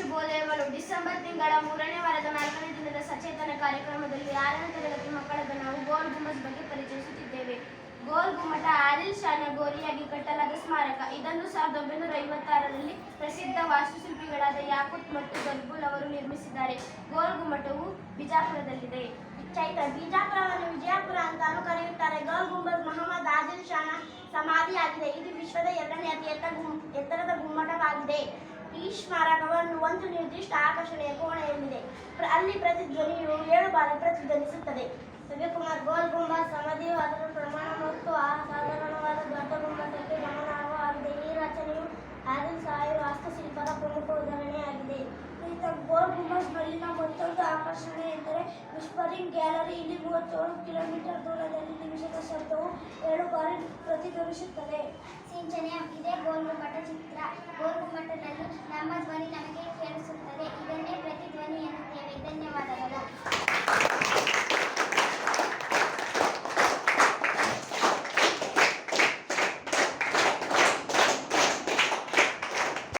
ಶುಭೋದಯಗಳು December ತಿಂಗಳ ಮೂರನೇ ವಾರದ ನಾಲ್ಕನೇ ದಿನದ ಸಚೇತನ ಕಾರ್ಯಕ್ರಮದಲ್ಲಿ ಆರನೇ ತರಗತಿ ಮಕ್ಕಳನ್ನು ನಾವು ಗೋಲ್ ಗುಮ್ಮಸ್ ಬಗ್ಗೆ ಪರಿಚಯಿಸುತ್ತಿದ್ದೇವೆ. ಗೋಲ್ ಗುಮ್ಮಟ ಆದಿಲ್ ಶಾನ ಗೋರಿಯಾಗಿ ಕಟ್ಟಲಾದ ಸ್ಮಾರಕ. ಇದನ್ನು ಸಾವಿರದ ಒಂಬೈನೂರ ಐವತ್ತಾರರಲ್ಲಿ ಪ್ರಸಿದ್ಧ ವಾಸ್ತುಶಿಲ್ಪಿಗಳಾದ ಯಾಕುತ್ ಮತ್ತು ಗಲ್ಬುಲ್ ಅವರು ನಿರ್ಮಿಸಿದ್ದಾರೆ. ಗೋಲ್ ಗುಮ್ಮಟವು ಬಿಜಾಪುರದಲ್ಲಿದೆ. ಚೈತ್ರ ಬಿಜಾಪುರವನ್ನು ವಿಜಯಪುರ ಅಂತಾನು ಕರೆಯುತ್ತಾರೆ. ಗೋಲ್ ಗುಂಬಜ್ ಮೊಹಮ್ಮದ್ ಆದಿಲ್ ಶಾನ ಸಮಾಧಿಯಾಗಿದೆ. ಇದು ವಿಶ್ವದ ಎರಡನೇ ಅತಿ ಎತ್ತರ ಗುಮ್ಮಟವಾಗಿದೆ. ಈ ಸ್ಮಾರಕವನ್ನು ಒಂದು ನಿರ್ದಿಷ್ಟ ಆಕರ್ಷಣೆಯ ಪ್ರ- ಅಲ್ಲಿ ಪ್ರತಿಧ್ವನಿಯು ಏಳು ಬಾರಿ ಪ್ರತಿಧ್ವನಿಸುತ್ತದೆ. ಸವಿಕುಮಾರ್ ಗೋಲ್ ಗುಂಬಜ್ ಸಮಾಧಿಯು ಅದರ ಪ್ರಮಾಣ ಮತ್ತು ಆ ಸಾಧಾರಣವಾದ ದೊಡ್ಡ ಗುಮ್ಮಟಕ್ಕೆ ಗಮನಾರ್ಹವಾಗಿದೆ ಈ ರಚನೆಯು ಆದಿಲ್ ಸಾಯಿ ವಾಸ್ತುಶಿಲ್ಪದ ಪ್ರಮುಖ ಉದಾಹರಣೆಯಾಗಿದೆ. ಇಂಥ ಗೋಲ್ ಗುಂಬಜ್ನಲ್ಲಿನ ಮತ್ತೊಂದು ಆಕರ್ಷಣೆ ಎಂದರೆ ವಿಸ್ಪರಿಂಗ್ ಗ್ಯಾಲರಿ. ಇಲ್ಲಿ ಮೂವತ್ತೇಳು ಕಿಲೋಮೀಟರ್ ದೂರದಲ್ಲಿ ನಿಮಿಷದ ಶಬ್ದವು ಏಳು ಬಾರಿ ಪ್ರತಿಧ್ವನಿಸುತ್ತದೆ. ಸಿಂಚನೆ ಇದೇ ಗೋಲ್ಗುಮ್ಮಟ ಚಿತ್ರ ಗೋಲ್ಗುಮ್ಮಟದಲ್ಲಿ